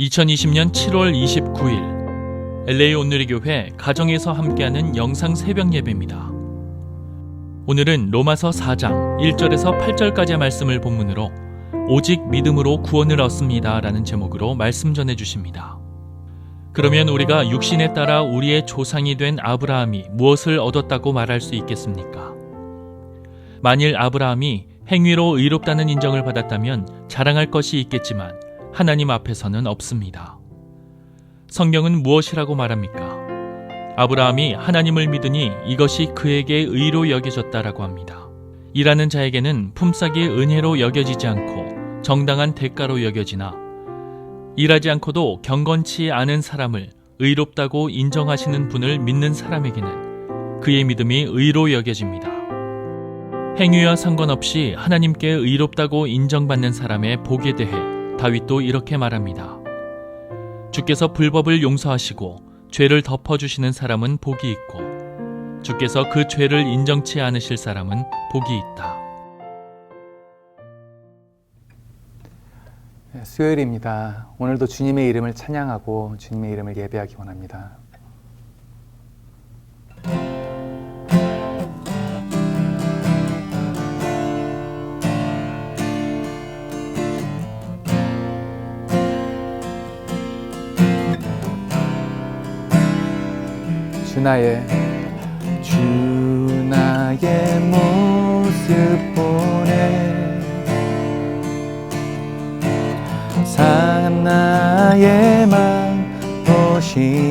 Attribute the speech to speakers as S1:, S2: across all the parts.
S1: 2020년 7월 29일 LA 온누리 교회 가정에서 함께하는 영상 새벽 예배입니다. 오늘은 로마서 4장 1절에서 8절까지의 말씀을 본문으로 오직 믿음으로 구원을 얻습니다라는 제목으로 말씀 전해 주십니다. 그러면 우리가 육신에 따라 우리의 조상이 된 아브라함이 무엇을 얻었다고 말할 수 있겠습니까? 만일 아브라함이 행위로 의롭다는 인정을 받았다면 자랑할 것이 있겠지만 하나님 앞에서는 없습니다. 성경은 무엇이라고 말합니까? 아브라함이 하나님을 믿으니 이것이 그에게 의로 여겨졌다라고 합니다. 일하는 자에게는 품삯이 은혜로 여겨지지 않고 정당한 대가로 여겨지나 일하지 않고도 경건치 않은 사람을 의롭다고 인정하시는 분을 믿는 사람에게는 그의 믿음이 의로 여겨집니다. 행위와 상관없이 하나님께 의롭다고 인정받는 사람의 복에 대해 다윗도 이렇게 말합니다. 주께서 불법을 용서하시고 죄를 덮어주시는 사람은 복이 있고 주께서 그 죄를 인정치 않으실 사람은 복이 있다.
S2: 네, 수요일입니다. 오늘도 주님의 이름을 찬양하고 주님의 이름을 예배하기 원합니다. 주 나의 주 나의 모습 보내. 상한 나의 맘 보시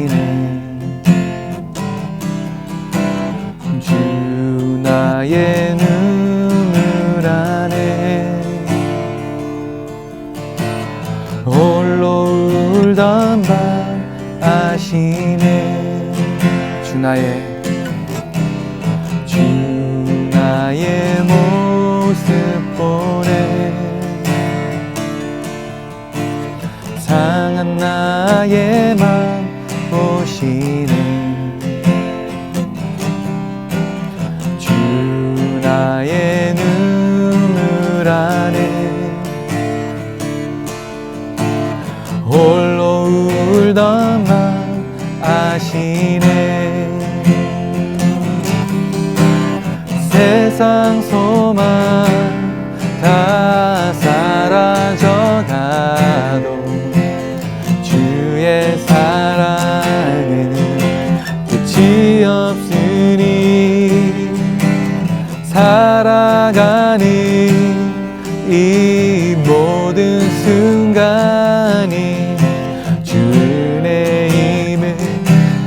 S2: 나의 이 모든 순간이 주의 힘을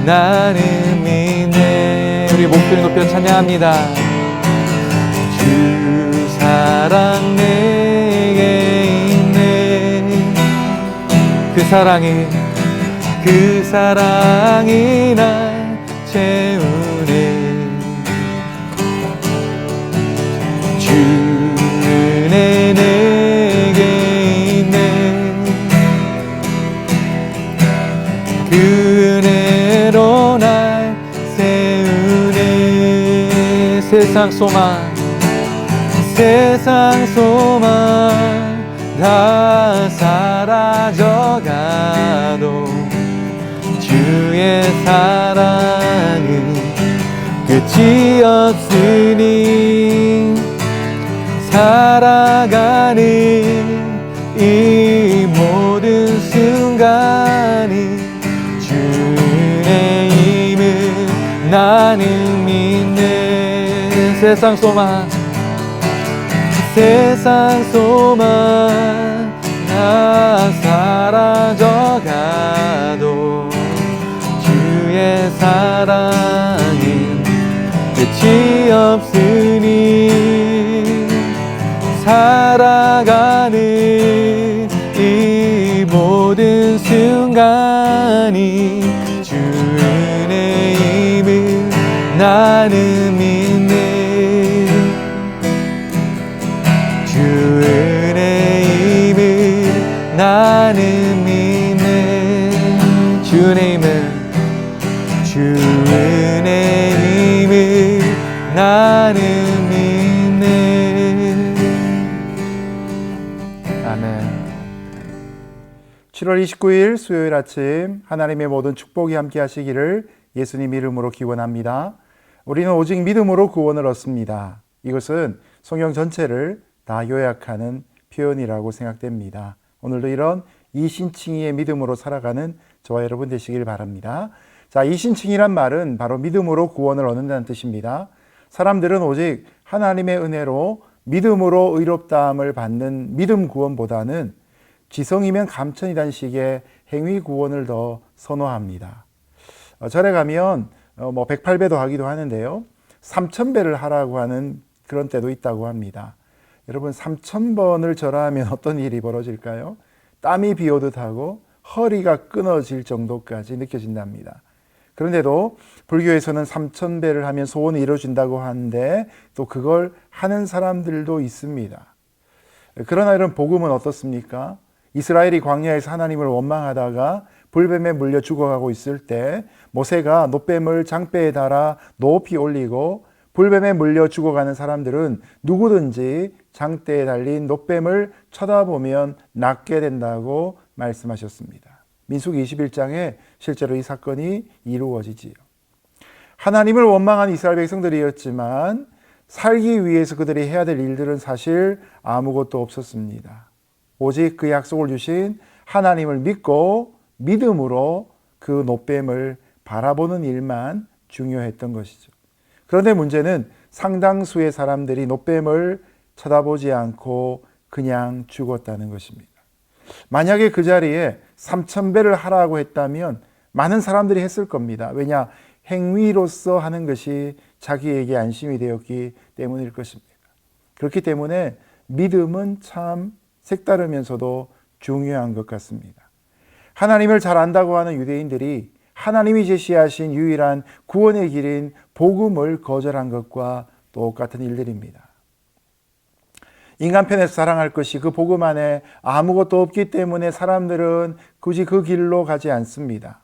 S2: 나는 믿네. 우리 목소리 높여 찬양합니다. 주 사랑 내게 있네. 그 사랑이 그 사랑이 날채 세상 소망 세상 소망 다 사라져가도 주의 사랑은 끝이 없으니 살아가는 이 모든 순간이 주의 힘을 나는 세상 소망. 세상 소망. 다 사라져가도 주의 사랑은 끝이 없으니 살아가는 이 모든 순간이 주 은혜 힘을 나는 믿 나는 믿네 주 은혜 힘을 나는 믿네 아멘
S3: 7월 29일 수요일 아침 하나님의 모든 축복이 함께 하시기를 예수님 이름으로 기원합니다. 우리는 오직 믿음으로 구원을 얻습니다. 이것은 성경 전체를 다 요약하는 표현이라고 생각됩니다. 오늘도 이런 이신칭의의 믿음으로 살아가는 저와 여러분 되시길 바랍니다. 자, 이신칭이란 말은 바로 믿음으로 구원을 얻는다는 뜻입니다. 사람들은 오직 하나님의 은혜로 믿음으로 의롭다함을 받는 믿음 구원보다는 지성이면 감천이라는 식의 행위 구원을 더 선호합니다. 어, 절에 가면 어, 뭐 108배도 하기도 하는데요. 3000배를 하라고 하는 그런 때도 있다고 합니다. 여러분 3000번을 절하면 어떤 일이 벌어질까요? 땀이 비오듯 하고 허리가 끊어질 정도까지 느껴진답니다. 그런데도 불교에서는 3000배를 하면 소원이 이루어진다고 하는데 또 그걸 하는 사람들도 있습니다. 그러나 이런 복음은 어떻습니까? 이스라엘이 광야에서 하나님을 원망하다가 불뱀에 물려 죽어가고 있을 때 모세가 노뱀을 장대에 달아 높이 올리고 불뱀에 물려 죽어가는 사람들은 누구든지 장대에 달린 노뱀을 쳐다보면 낫게 된다고 말씀하셨습니다. 민숙 21장에 실제로 이 사건이 이루어지지요. 하나님을 원망한 이스라엘 백성들이었지만 살기 위해서 그들이 해야 될 일들은 사실 아무것도 없었습니다. 오직 그 약속을 주신 하나님을 믿고 믿음으로 그 노뱀을 바라보는 일만 중요했던 것이죠. 그런데 문제는 상당수의 사람들이 노뱀을 쳐다보지 않고 그냥 죽었다는 것입니다. 만약에 그 자리에 3천배를 하라고 했다면 많은 사람들이 했을 겁니다. 왜냐? 행위로서 하는 것이 자기에게 안심이 되었기 때문일 것입니다. 그렇기 때문에 믿음은 참 색다르면서도 중요한 것 같습니다. 하나님을 잘 안다고 하는 유대인들이 하나님이 제시하신 유일한 구원의 길인 복음을 거절한 것과 똑같은 일들입니다. 인간 편에서 사랑할 것이 그 복음 안에 아무것도 없기 때문에 사람들은 굳이 그 길로 가지 않습니다.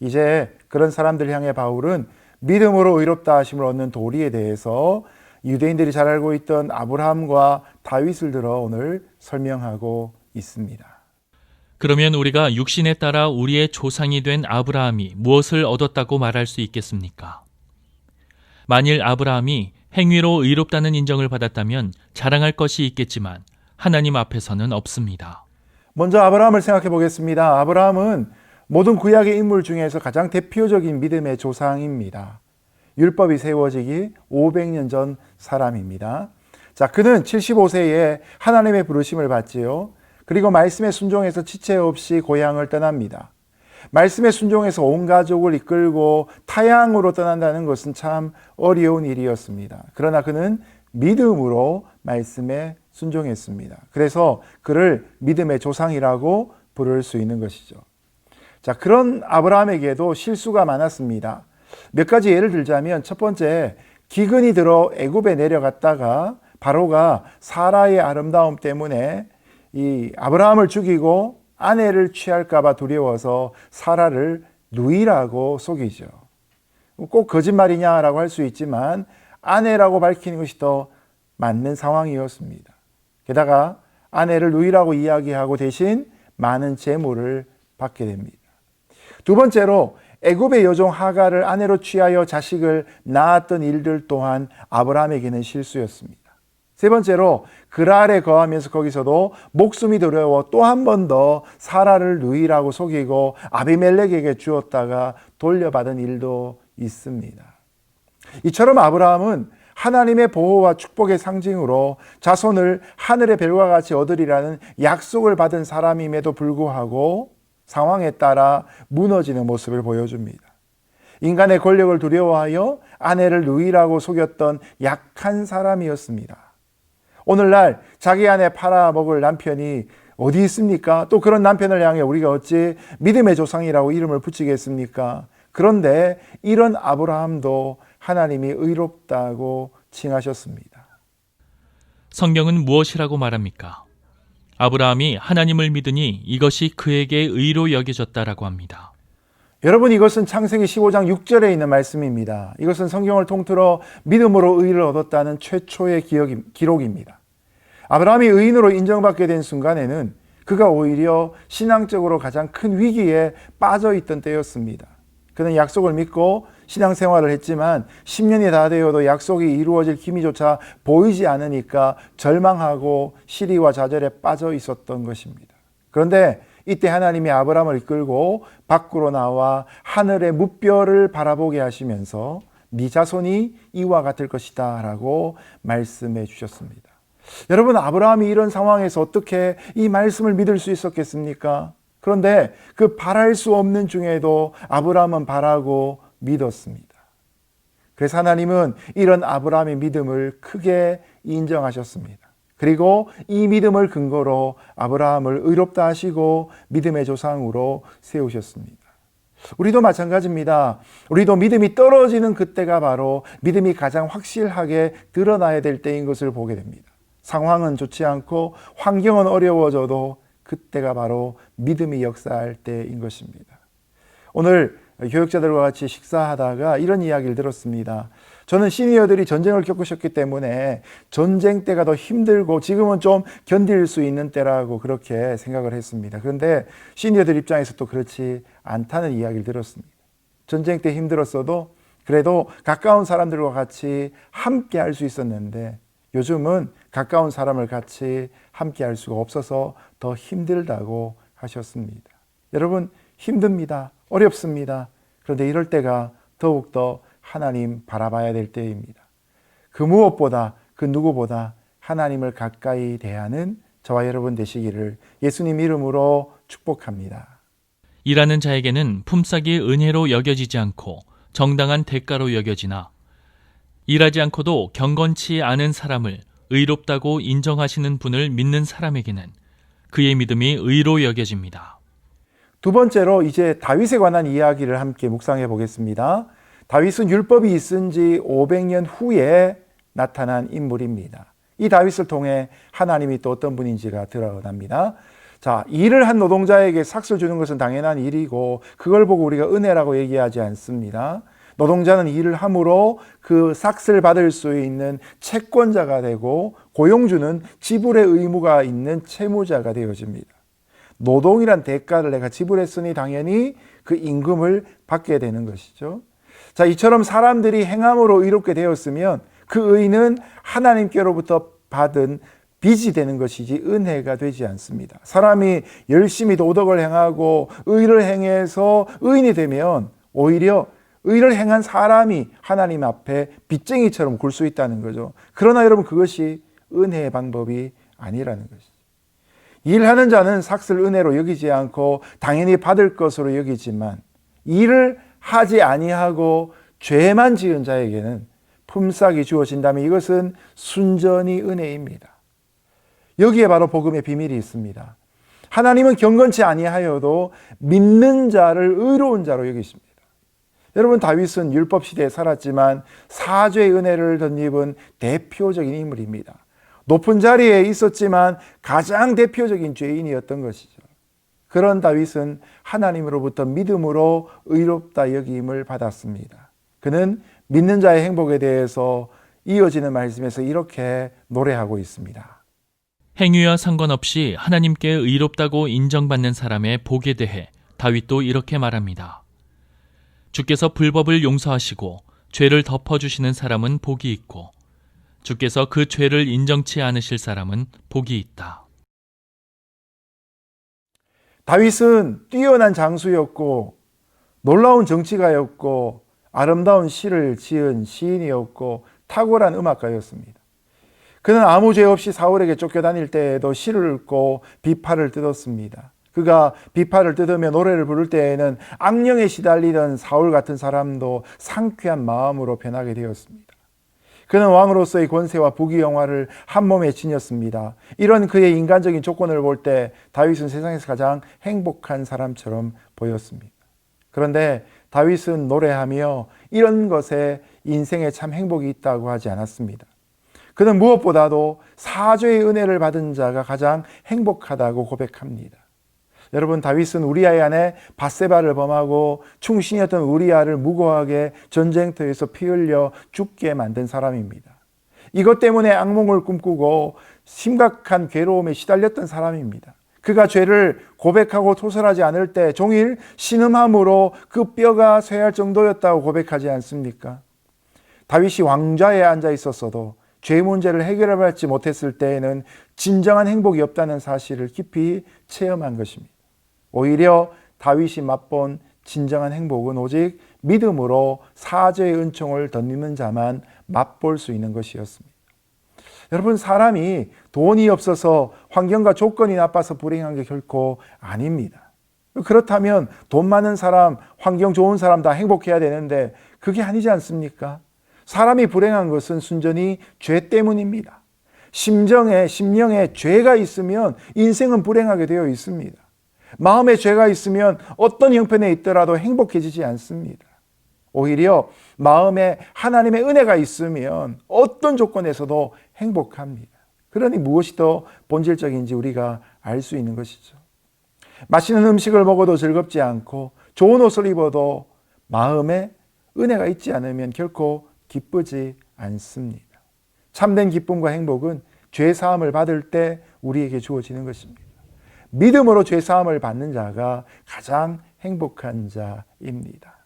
S3: 이제 그런 사람들 향해 바울은 믿음으로 의롭다 하심을 얻는 도리에 대해서 유대인들이 잘 알고 있던 아브라함과 다윗을 들어 오늘 설명하고 있습니다.
S1: 그러면 우리가 육신에 따라 우리의 조상이 된 아브라함이 무엇을 얻었다고 말할 수 있겠습니까? 만일 아브라함이 행위로 의롭다는 인정을 받았다면 자랑할 것이 있겠지만 하나님 앞에서는 없습니다.
S3: 먼저 아브라함을 생각해 보겠습니다. 아브라함은 모든 구약의 인물 중에서 가장 대표적인 믿음의 조상입니다. 율법이 세워지기 500년 전 사람입니다. 자, 그는 75세에 하나님의 부르심을 받지요. 그리고 말씀에 순종해서 지체 없이 고향을 떠납니다. 말씀에 순종해서 온 가족을 이끌고 타향으로 떠난다는 것은 참 어려운 일이었습니다. 그러나 그는 믿음으로 말씀에 순종했습니다. 그래서 그를 믿음의 조상이라고 부를 수 있는 것이죠. 자, 그런 아브라함에게도 실수가 많았습니다. 몇 가지 예를 들자면 첫 번째, 기근이 들어 애굽에 내려갔다가 바로가 사라의 아름다움 때문에 이 아브라함을 죽이고 아내를 취할까봐 두려워서 사라를 누이라고 속이죠. 꼭 거짓말이냐라고 할 수 있지만 아내라고 밝히는 것이 더 맞는 상황이었습니다. 게다가 아내를 누이라고 이야기하고 대신 많은 재물을 받게 됩니다. 두 번째로 애굽의 여종 하가를 아내로 취하여 자식을 낳았던 일들 또한 아브라함에게는 실수였습니다. 세 번째로 그랄에 거하면서 거기서도 목숨이 두려워 또 한 번 더 사라를 누이라고 속이고 아비멜렉에게 주었다가 돌려받은 일도 있습니다. 이처럼 아브라함은 하나님의 보호와 축복의 상징으로 자손을 하늘의 별과 같이 얻으리라는 약속을 받은 사람임에도 불구하고 상황에 따라 무너지는 모습을 보여줍니다. 인간의 권력을 두려워하여 아내를 누이라고 속였던 약한 사람이었습니다. 오늘날 자기 아내 팔아먹을 남편이 어디 있습니까? 또 그런 남편을 향해 우리가 어찌 믿음의 조상이라고 이름을 붙이겠습니까? 그런데 이런 아브라함도 하나님이 의롭다고 칭하셨습니다.
S1: 성경은 무엇이라고 말합니까? 아브라함이 하나님을 믿으니 이것이 그에게 의로 여겨졌다라고 합니다.
S3: 여러분 이것은 창세기 15장 6절에 있는 말씀입니다. 이것은 성경을 통틀어 믿음으로 의를 얻었다는 최초의 기록입니다. 아브라함이 의인으로 인정받게 된 순간에는 그가 오히려 신앙적으로 가장 큰 위기에 빠져 있던 때였습니다. 그는 약속을 믿고 신앙생활을 했지만 10년이 다 되어도 약속이 이루어질 기미조차 보이지 않으니까 절망하고 시리와 좌절에 빠져 있었던 것입니다. 그런데 이때 하나님이 아브라함을 이끌고 밖으로 나와 하늘의 무뼈를 바라보게 하시면서 네 자손이 이와 같을 것이다 라고 말씀해 주셨습니다. 여러분 아브라함이 이런 상황에서 어떻게 이 말씀을 믿을 수 있었겠습니까? 그런데 그 바랄 수 없는 중에도 아브라함은 바라고 믿었습니다. 그래서 하나님은 이런 아브라함의 믿음을 크게 인정하셨습니다. 그리고 이 믿음을 근거로 아브라함을 의롭다 하시고 믿음의 조상으로 세우셨습니다. 우리도 마찬가지입니다. 우리도 믿음이 떨어지는 그때가 바로 믿음이 가장 확실하게 드러나야 될 때인 것을 보게 됩니다. 상황은 좋지 않고 환경은 어려워져도 그때가 바로 믿음이 역사할 때인 것입니다. 오늘 교육자들과 같이 식사하다가 이런 이야기를 들었습니다. 저는 시니어들이 전쟁을 겪으셨기 때문에 전쟁 때가 더 힘들고 지금은 좀 견딜 수 있는 때라고 그렇게 생각을 했습니다. 그런데 시니어들 입장에서 또 그렇지 않다는 이야기를 들었습니다. 전쟁 때 힘들었어도 그래도 가까운 사람들과 같이 함께 할 수 있었는데 요즘은 가까운 사람을 같이 함께 할 수가 없어서 더 힘들다고 하셨습니다. 여러분, 힘듭니다. 어렵습니다. 그런데 이럴 때가 더욱더 하나님 바라봐야 될 때입니다. 그 무엇보다, 그 누구보다 하나님을 가까이 대하는 저와 여러분 되시기를 예수님 이름으로 축복합니다.
S1: 일하는 자에게는 품삯이 은혜로 여겨지지 않고 정당한 대가로 여겨지나 일하지 않고도 경건치 않은 사람을 의롭다고 인정하시는 분을 믿는 사람에게는 그의 믿음이 의로 여겨집니다.
S3: 두 번째로 이제 다윗에 관한 이야기를 함께 묵상해 보겠습니다. 다윗은 율법이 있은 지 500년 후에 나타난 인물입니다. 이 다윗을 통해 하나님이 또 어떤 분인지가 드러납니다. 자, 일을 한 노동자에게 삭스를 주는 것은 당연한 일이고 그걸 보고 우리가 은혜라고 얘기하지 않습니다. 노동자는 일을 함으로 그 삭스를 받을 수 있는 채권자가 되고 고용주는 지불의 의무가 있는 채무자가 되어집니다. 노동이란 대가를 내가 지불했으니 당연히 그 임금을 받게 되는 것이죠. 자, 이처럼 사람들이 행함으로 의롭게 되었으면 그 의는 하나님께로부터 받은 빚이 되는 것이지 은혜가 되지 않습니다. 사람이 열심히 도덕을 행하고 의를 행해서 의인이 되면 오히려 의를 행한 사람이 하나님 앞에 빚쟁이처럼 굴 수 있다는 거죠. 그러나 여러분 그것이 은혜의 방법이 아니라는 것이죠. 일하는 자는 삭슬 은혜로 여기지 않고 당연히 받을 것으로 여기지만 일을 하지 아니하고 죄만 지은 자에게는 품삯이 주어진다면 이것은 순전히 은혜입니다. 여기에 바로 복음의 비밀이 있습니다. 하나님은 경건치 아니하여도 믿는 자를 의로운 자로 여기십니다. 여러분 다윗은 율법 시대에 살았지만 사죄의 은혜를 덧입은 대표적인 인물입니다. 높은 자리에 있었지만 가장 대표적인 죄인이었던 것이죠. 그런 다윗은 하나님으로부터 믿음으로 의롭다 여김을 받았습니다. 그는 믿는 자의 행복에 대해서 이어지는 말씀에서 이렇게 노래하고 있습니다.
S1: 행위와 상관없이 하나님께 의롭다고 인정받는 사람의 복에 대해 다윗도 이렇게 말합니다. 주께서 불법을 용서하시고 죄를 덮어주시는 사람은 복이 있고 주께서 그 죄를 인정치 않으실 사람은 복이 있다.
S3: 다윗은 뛰어난 장수였고 놀라운 정치가였고 아름다운 시를 지은 시인이었고 탁월한 음악가였습니다. 그는 아무 죄 없이 사울에게 쫓겨다닐 때에도 시를 읽고 비파를 뜯었습니다. 그가 비파를 뜯으며 노래를 부를 때에는 악령에 시달리던 사울 같은 사람도 상쾌한 마음으로 변하게 되었습니다. 그는 왕으로서의 권세와 부귀 영화를 한 몸에 지녔습니다. 이런 그의 인간적인 조건을 볼 때 다윗은 세상에서 가장 행복한 사람처럼 보였습니다. 그런데 다윗은 노래하며 이런 것에 인생에 참 행복이 있다고 하지 않았습니다. 그는 무엇보다도 사죄의 은혜를 받은 자가 가장 행복하다고 고백합니다. 여러분 다윗은 우리아의 안에 바세바를 범하고 충신이었던 우리아를 무고하게 전쟁터에서 피 흘려 죽게 만든 사람입니다. 이것 때문에 악몽을 꿈꾸고 심각한 괴로움에 시달렸던 사람입니다. 그가 죄를 고백하고 토설하지 않을 때 종일 신음함으로 그 뼈가 쇠할 정도였다고 고백하지 않습니까? 다윗이 왕좌에 앉아 있었어도 죄 문제를 해결하지 못했을 때에는 진정한 행복이 없다는 사실을 깊이 체험한 것입니다. 오히려 다윗이 맛본 진정한 행복은 오직 믿음으로 사죄의 은총을 덧입는 자만 맛볼 수 있는 것이었습니다. 여러분 사람이 돈이 없어서 환경과 조건이 나빠서 불행한 게 결코 아닙니다. 그렇다면 돈 많은 사람, 환경 좋은 사람 다 행복해야 되는데 그게 아니지 않습니까? 사람이 불행한 것은 순전히 죄 때문입니다. 심정에 심령에 죄가 있으면 인생은 불행하게 되어 있습니다. 마음에 죄가 있으면 어떤 형편에 있더라도 행복해지지 않습니다. 오히려 마음에 하나님의 은혜가 있으면 어떤 조건에서도 행복합니다. 그러니 무엇이 더 본질적인지 우리가 알 수 있는 것이죠. 맛있는 음식을 먹어도 즐겁지 않고 좋은 옷을 입어도 마음에 은혜가 있지 않으면 결코 기쁘지 않습니다. 참된 기쁨과 행복은 죄 사함을 받을 때 우리에게 주어지는 것입니다. 믿음으로 죄 사함을 받는 자가 가장 행복한 자입니다.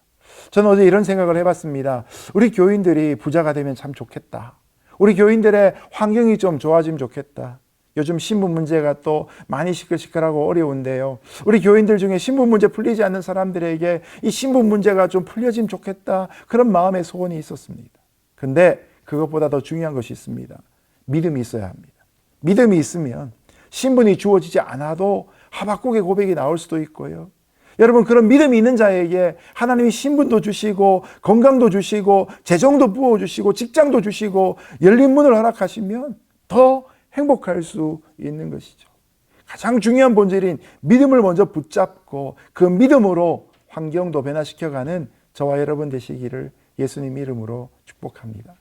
S3: 저는 어제 이런 생각을 해봤습니다. 우리 교인들이 부자가 되면 참 좋겠다. 우리 교인들의 환경이 좀 좋아지면 좋겠다. 요즘 신분 문제가 또 많이 시끌시끌하고 어려운데요. 우리 교인들 중에 신분 문제 풀리지 않는 사람들에게 이 신분 문제가 좀 풀려지면 좋겠다. 그런 마음의 소원이 있었습니다. 근데 그것보다 더 중요한 것이 있습니다. 믿음이 있어야 합니다. 믿음이 있으면 신분이 주어지지 않아도 하박국의 고백이 나올 수도 있고요. 여러분 그런 믿음이 있는 자에게 하나님이 신분도 주시고 건강도 주시고 재정도 부어 주시고 직장도 주시고 열린 문을 허락하시면 더 행복할 수 있는 것이죠. 가장 중요한 본질인 믿음을 먼저 붙잡고 그 믿음으로 환경도 변화시켜가는 저와 여러분 되시기를 예수님 이름으로 축복합니다.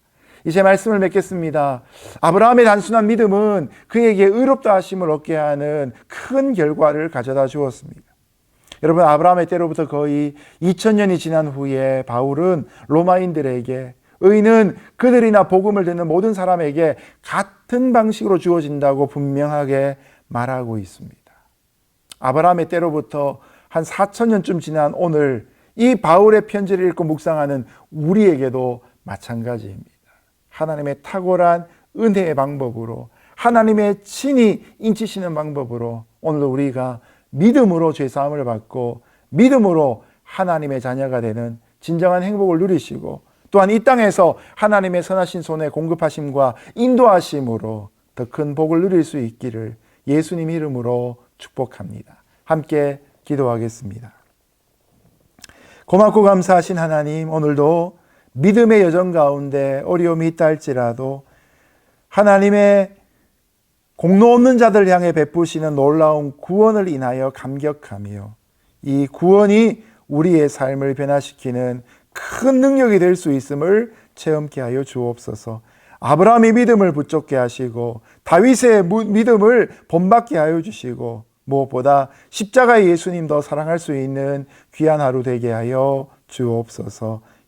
S3: 이제 말씀을 맺겠습니다. 아브라함의 단순한 믿음은 그에게 의롭다 하심을 얻게 하는 큰 결과를 가져다 주었습니다. 여러분 아브라함의 때로부터 거의 2000년이 지난 후에 바울은 로마인들에게 의는 그들이나 복음을 듣는 모든 사람에게 같은 방식으로 주어진다고 분명하게 말하고 있습니다. 아브라함의 때로부터 한 4000년쯤 지난 오늘 이 바울의 편지를 읽고 묵상하는 우리에게도 마찬가지입니다. 하나님의 탁월한 은혜의 방법으로 하나님의 친히 인치시는 방법으로 오늘 우리가 믿음으로 죄 사함을 받고 믿음으로 하나님의 자녀가 되는 진정한 행복을 누리시고 또한 이 땅에서 하나님의 선하신 손에 공급하심과 인도하심으로 더 큰 복을 누릴 수 있기를 예수님 이름으로 축복합니다. 함께 기도하겠습니다. 고맙고 감사하신 하나님, 오늘도 믿음의 여정 가운데 어려움이 있다 할지라도 하나님의 공로 없는 자들 향해 베푸시는 놀라운 구원을 인하여 감격하며 이 구원이 우리의 삶을 변화시키는 큰 능력이 될 수 있음을 체험케 하여 주옵소서. 아브라함의 믿음을 붙잡게 하시고 다윗의 믿음을 본받게 하여 주시고 무엇보다 십자가의 예수님 더 사랑할 수 있는 귀한 하루 되게 하여 주옵소서.